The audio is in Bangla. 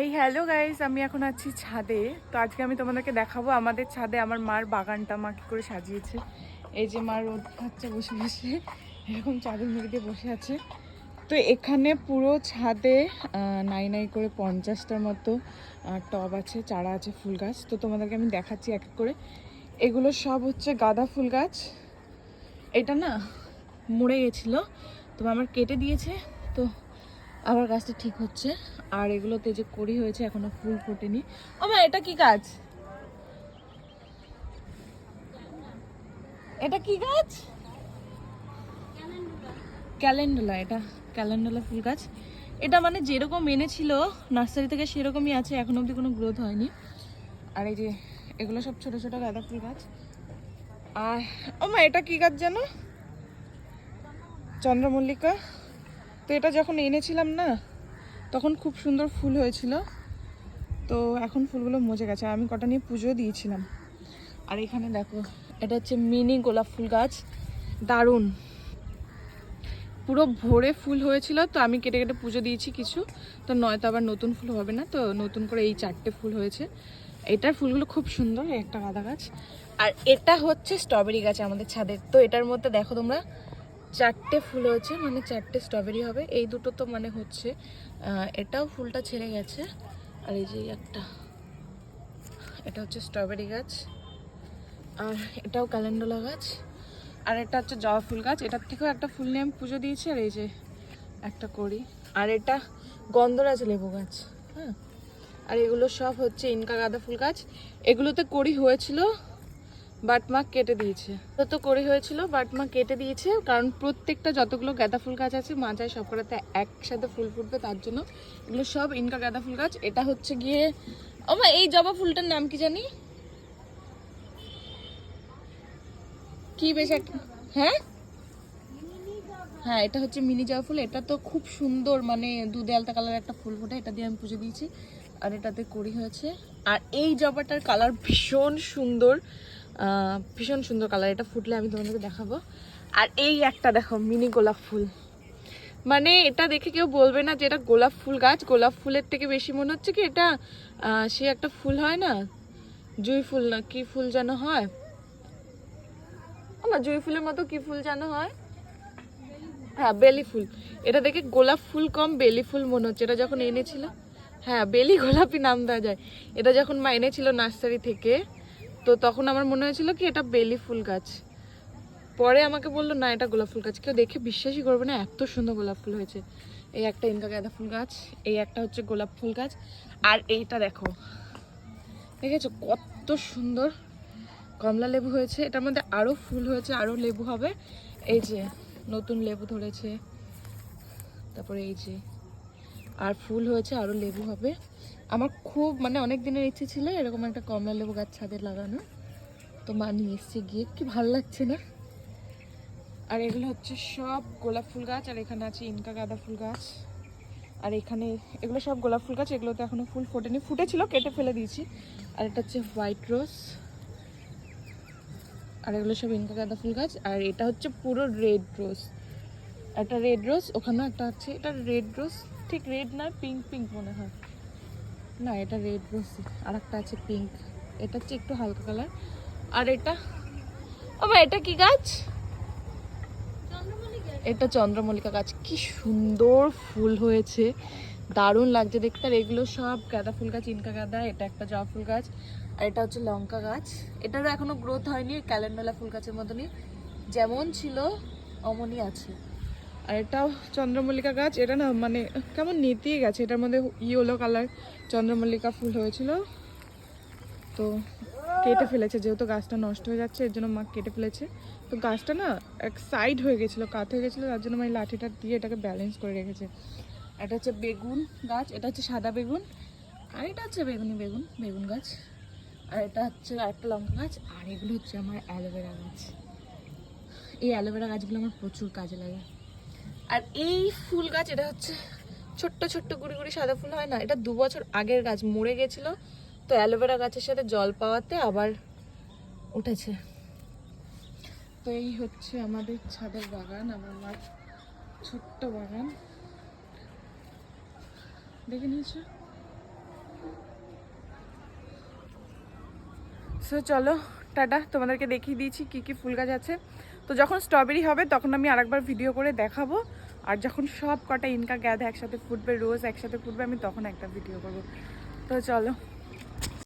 হেই হ্যালো গাইস আমি এখন আছি ছাদে। তো আজকে আমি তোমাদেরকে দেখাবো আমাদের ছাদে আমার মার বাগানটা, মা কী করে সাজিয়েছে। এই যে মা রোদ খাচ্ছে বসে বসে, এরকম চাদর মুড়ি বসে আছে। তো এখানে পুরো ছাদে নাই নাই করে পঞ্চাশটার মতো টব আছে, চারা আছে, ফুল গাছ। তো তোমাদেরকে আমি দেখাচ্ছি এক এক করে। এগুলো সব হচ্ছে গাঁদা ফুল গাছ। এটা না, মরে গেছিল। তো আমার কেটে দিয়েছে। তো আবার গাছটা ঠিক হচ্ছে। আর এগুলোতে যে কড়ি হয়েছে এখনও ফুল ফোটেনি। ও মা, এটা কি গাছ? এটা কি গাছ? ক্যালেন্ডুলা। এটা ক্যালেন্ডুলা ফুল গাছ। এটা মানে যেরকম এনেছিল, নার্সারি থেকে সেরকমই আছে, এখন অবধি কোনো গ্রোথ হয়নি। আর এই যে এগুলো সব ছোট ছোট গাঁদা ফুল গাছ। আর ও মা, এটা কি গাছ যেন চন্দ্রমল্লিকা। তো এটা যখন এনেছিলাম না, তখন খুব সুন্দর ফুল হয়েছিল। তো এখন ফুলগুলো মজে গেছে আমি কটা নিয়ে পুজো দিয়েছিলাম। আর এখানে দেখো, এটা হচ্ছে মিনি গোলাপ ফুল গাছ। দারুণ। পুরো ভোরে ফুল হয়েছিল, তো আমি কেটে কেটে পুজো দিয়েছি কিছু। তো নয়তো আবার নতুন ফুল হবে না, তো নতুন করে এই চারটে ফুল হয়েছে। এটার ফুলগুলো খুব সুন্দর একটা গাঁদা গাছ। আর এটা হচ্ছে স্ট্রবেরি গাছ আমাদের ছাদের। তো এটার মধ্যে দেখো তোমরা চারটে ফুল হয়েছে মানে চারটে স্ট্রবেরি হবে। এই দুটো তো মানে হচ্ছে। এটাও ফুলটা ছেড়ে গেছে। আর এই যে একটা, এটা হচ্ছে স্ট্রবেরি গাছ। আর এটাও ক্যালেন্ডোলা গাছ। আর এটা হচ্ছে জবা ফুল গাছ। এটার থেকেও একটা ফুল নিয়ে আমি পুজো দিয়েছি। আর এই যে একটা করি। আর এটা গন্ধরাজ লেবু গাছ। হ্যাঁ। আর এগুলো সব হচ্ছে ইনকা গাঁদা ফুল গাছ। এগুলোতে কড়ি হয়েছিল। বাট মা কেটে দিয়েছে। তো করি হয়েছিল, বাট মা কেটে দিয়েছে, কারণ প্রত্যেকটা যতগুলো গাঁদা ফুল গাছ আছে, মা চায় সব কটাতে একসাথে ফুল ফুটবে, তার জন্য এগুলো সব ইনকা গাঁদা ফুল গাছ। এটা হচ্ছে গিয়ে, ও মা, এই জবা ফুলটার নাম কি জানি? কি বেশ একটা হ্যাঁ? হ্যাঁ এটা হচ্ছে মিনি জবা ফুল। এটা তো খুব সুন্দর মানে দুধে আলতা কালার একটা ফুল ফোটে, এটা দিয়ে আমি পুজো দিয়েছি। আর এটাতে করি হয়েছে। আর এই জবাটার কালার ভীষণ সুন্দর। ভীষণ সুন্দর কালার এটা ফুটলে আমি তোমাদেরকে দেখাবো। আর এই একটা দেখো মিনি গোলাপ ফুল। মানে এটা দেখে কেউ বলবে না যে এটা গোলাপ ফুল গাছ। গোলাপ ফুলের থেকে বেশি মনে হচ্ছে কি এটা সে একটা ফুল হয় না? জুঁই ফুল না, কি ফুল যেন হয়? আমার জুঁই ফুলের মতো কি ফুল যেন হয়? হ্যাঁ বেলি ফুল। এটা দেখে গোলাপ ফুল কম, বেলি ফুল মনে হচ্ছে। এটা যখন এনেছিল হ্যাঁ বেলি গোলাপি নাম দেওয়া যায়। এটা যখন মা এনেছিল নার্সারি থেকে তো তখন আমার মনে হয়েছিল কি, এটা বেলি ফুল গাছ। পরে আমাকে বলল, না, এটা গোলাপ ফুল গাছ। কেউ দেখে বিশ্বাসই করবে না, এত সুন্দর গোলাপ ফুল হয়েছে। এই একটা ইনকা গাঁদা ফুল গাছ, এই একটা হচ্ছে গোলাপ ফুল গাছ, আর এইটা দেখো। দেখেছ কত সুন্দর কমলা লেবু হয়েছে, এটার মধ্যে আরও ফুল হয়েছে আরও লেবু হবে। এই যে নতুন লেবু ধরেছে। তারপরে এই যে আর ফুল হয়েছে আরও লেবু হবে। আমার খুব মানে অনেক দিনের ইচ্ছে ছিল এরকম একটা কমলা লেবু গাছ ছাদে লাগানো। তো মা নিয়ে এসছে গিয়ে, কি ভালো লাগছে না? আর এগুলো হচ্ছে সব গোলাপ ফুল গাছ, আর এখানে আছে ইনকা গাঁদা ফুল গাছ। আর এখানে, এগুলো সব গোলাপ ফুল গাছ এগুলোতে এখনও ফুল ফোটেনি। ফুটেছিল, কেটে ফেলে দিয়েছি। আর এটা হচ্ছে হোয়াইট রোজ। আর এগুলো সব ইনকা গাঁদা ফুল গাছ, আর এটা হচ্ছে পুরো রেড রোজ। একটা রেড রোজ, ওখানেও একটা আছে। এটা রেড রোজ, ঠিক রেড না, পিঙ্ক পিঙ্ক মনে হয়। না এটা রেড রোজ আর একটা আছে পিঙ্ক এটা হচ্ছে একটু হালকা কালার আর এটা? ও মা এটা কি গাছ? এটা চন্দ্রমল্লিকা গাছ। কি সুন্দর ফুল হয়েছে। দারুণ লাগছে দেখতে। আর এগুলো সব গাঁদা ফুল গাছ ইনকা গাঁদা। এটা একটা জবা ফুল গাছ। আর এটা হচ্ছে লঙ্কা গাছ। এটারও এখনও গ্রোথ হয়নি ক্যালেন্ডোলা ফুল গাছের মতনই। যেমন ছিল অমনই আছে। আর এটাও চন্দ্রমল্লিকা গাছ, এটা না মানে কেমন নেতিয়ে গেছে, এটার মধ্যে ইয়েলো কালার চন্দ্রমল্লিকা ফুল হয়েছিল। তো কেটে ফেলেছে, যেহেতু গাছটা নষ্ট হয়ে যাচ্ছে, এর জন্য মা কেটে ফেলেছে। তো গাছটা না এক সাইড হয়ে গেছিল, কাত হয়ে গেছিল, তার জন্য মা এই লাঠিটা দিয়ে এটাকে ব্যালেন্স করে রেখেছে। এটা হচ্ছে বেগুন গাছ, এটা হচ্ছে সাদা বেগুন, আর এটা হচ্ছে বেগুনি বেগুন বেগুন গাছ। আর এটা হচ্ছে একটা লঙ্কা গাছ, আর এগুলো হচ্ছে আমার অ্যালোভেরা গাছ। এই অ্যালোভেরা গাছগুলো আমার প্রচুর কাজে লাগে। আর এই ফুল গাছ, এটা হচ্ছে ছোট্ট ছোট্ট গুড়ি গুড়ি সাদা ফুল হয় না, এটা দু বছর আগের গাছ, মরে গেছিল। তো অ্যালোভেরা গাছের সাথে জল পাওয়াতে আবার উঠেছে। তো এই হচ্ছে আমাদের ছাদের বাগান, আমার মার ছোট্ট বাগান। দেখে নিয়েছ? সো চলো, টাটা, তোমাদেরকে দেখিয়ে দিয়েছি কি কি ফুল গাছ আছে। তো যখন স্ট্রবেরি হবে, তখন আমি আরেকবার ভিডিও করে দেখাবো। আর যখন সব কটা ইনকা গ্যাদা একসাথে ফুটবে, রোজ একসাথে ফুটবে, আমি তখন একটা ভিডিও করব। তো চলো।